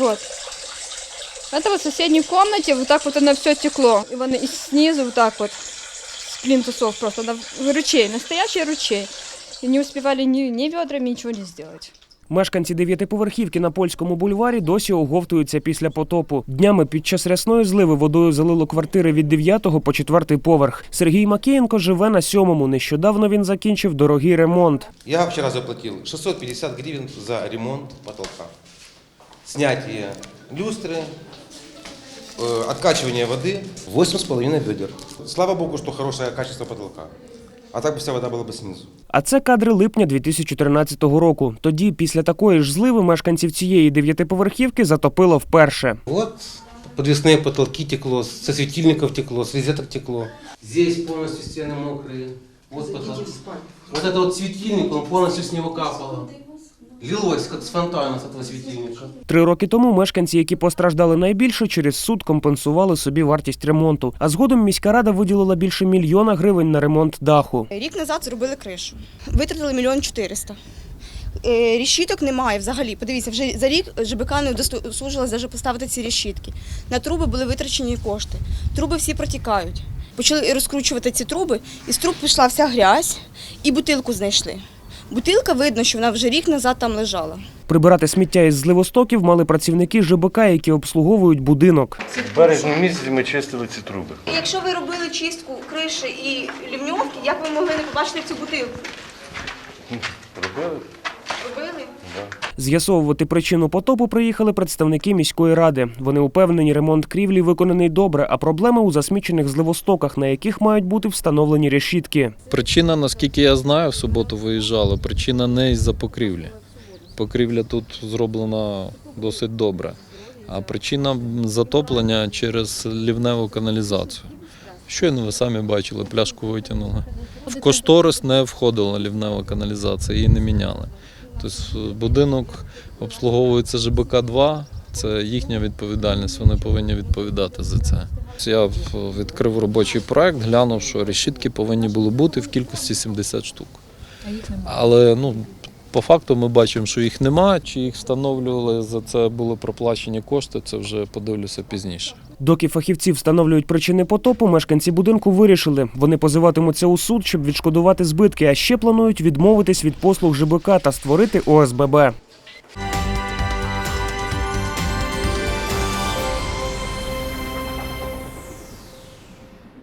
Вот. Это вот в соседней комнате вот так вот оно все текло. И вон и снизу вот так вот с плинтусов просто. Она ручей, настоящий ручей. И не успевали ни, ни ведрами ничего не сделать. Мешканці дев'ятиповерхівки на польському бульварі досі оговтуються після потопу. Днями під час рясної зливи водою залило квартири від 9 по 4 поверх. Сергій Макієнко живе на сьомому. Нещодавно він закінчив дорогий ремонт. Я вчера заплатил 650 гривен за ремонт потолка Снятие люстры, э, откачивание воды, 8,5 ведер. Слава богу, что хорошее качество потолка. А так бы вся вода была бы снизу. А це кадри липня 2013 року. Тоді, після такої ж зливи, мешканців цієї дев'ятиповерхівки затопило вперше. Вот подвесные потолки текло, со светильников текло, с розеток текло. Здесь полностью стены мокрые. Вот потолок. Вот это вот светильник, он полностью с него капало. Лилось, как с фонтана с этого светильника. Три роки тому мешканці, які постраждали найбільше, через суд компенсували собі вартість ремонту. А згодом міська рада виділила більше мільйона гривень на ремонт даху. Рік назад зробили кришу. Витратили мільйон чотириста. Е, Рішіток немає взагалі. Подивіться, вже за рік ЖБК не удосужилась навіть поставити ці рішітки. На труби були витрачені кошти. Труби всі протікають. Почали розкручувати ці труби, і з труб пішла вся грязь, і бутилку знайшли. Бутилка видно, що вона вже рік назад там лежала. Прибирати сміття із зливостоків мали працівники ЖБК, які обслуговують будинок. В березні місяці ми чистили ці труби. Якщо ви робили чистку криші і лівньовки, як ви могли не побачити цю бутилку? Робили? Робили? З'ясовувати причину потопу приїхали представники міської ради. Вони упевнені, ремонт крівлі виконаний добре, а проблеми у засмічених зливостоках, на яких мають бути встановлені решітки. Причина, наскільки я знаю, в суботу виїжджали, причина не із-за покрівлі. Покрівля тут зроблена досить добре. А причина затоплення через лівневу каналізацію. Щойно ви самі бачили, пляшку витягнули. В кошторис не входила лівнева каналізація, її не міняли. Тобто будинок обслуговується ЖБК-2, це їхня відповідальність, вони повинні відповідати за це. Я відкрив робочий проект, глянув, що решітки повинні були бути в кількості 70 штук. Але ну, по факту ми бачимо, що їх нема, чи їх встановлювали, за це були проплачені кошти, це вже подивлюся пізніше. Доки фахівці встановлюють причини потопу, мешканці будинку вирішили, вони позиватимуться у суд, щоб відшкодувати збитки, а ще планують відмовитись від послуг ЖБК та створити ОСББ.